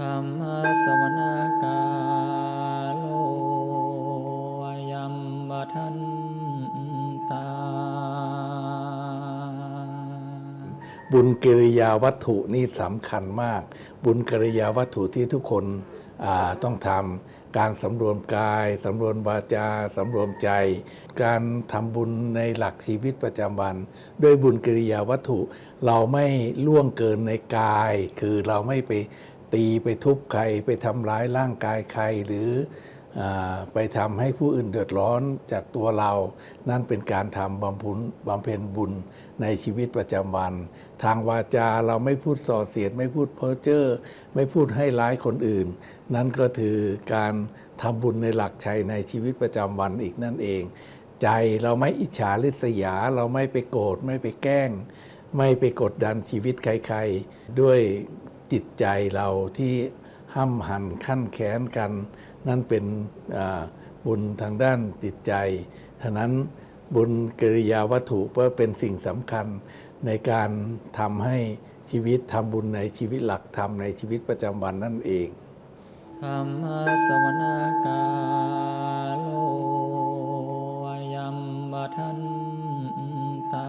ธรรมสวนากาโลยัมบทันตา บุญกิริยาวัตถุนี่สำคัญมาก บุญกิริยาวัตถุที่ทุกคนต้องทำการสำรวมกายสำรวมวาจาสำรวมใจ การทำบุญในหลักชีวิตประจำวันด้วยบุญกิริยาวัตถุ เราไม่ล่วงเกินในกาย คือเราไม่ไป ตีไปทุบใครไปทำร้ายร่างกายใครหรืออไปทำให้ผู้อื่นเดือดร้อนจากตัวเรา นั่นเป็นการทำบำพุนบำเพ็ญบุญในชีวิตประจำวัน ทางวาจาเราไม่พูดส่อเสียด ไม่พูดเพ้อเจ้อไม่พูดให้ร้ายคนอื่น นั่นก็ถือการทำบุญในหลักชัยในชีวิตประจำวันอีกนั่นเอง ใจเราไม่อิจฉาริษยา เราไม่ไปโกรธไม่ไปแกล้ง ไม่ไปกดดันชีวิตใครๆ ด้วย จิตใจเราที่ห้ำหันขั้นแขนกัน นั่นเป็นบุญทางด้านจิตใจฉะนั้นบุญกิริยาวัตถุก็เป็นสิ่งสำคัญในการทำให้ชีวิตทำบุญในชีวิตหลักธรรมในชีวิตประจำวันนั่นเองธรรมสวนากาโลยมบทันตา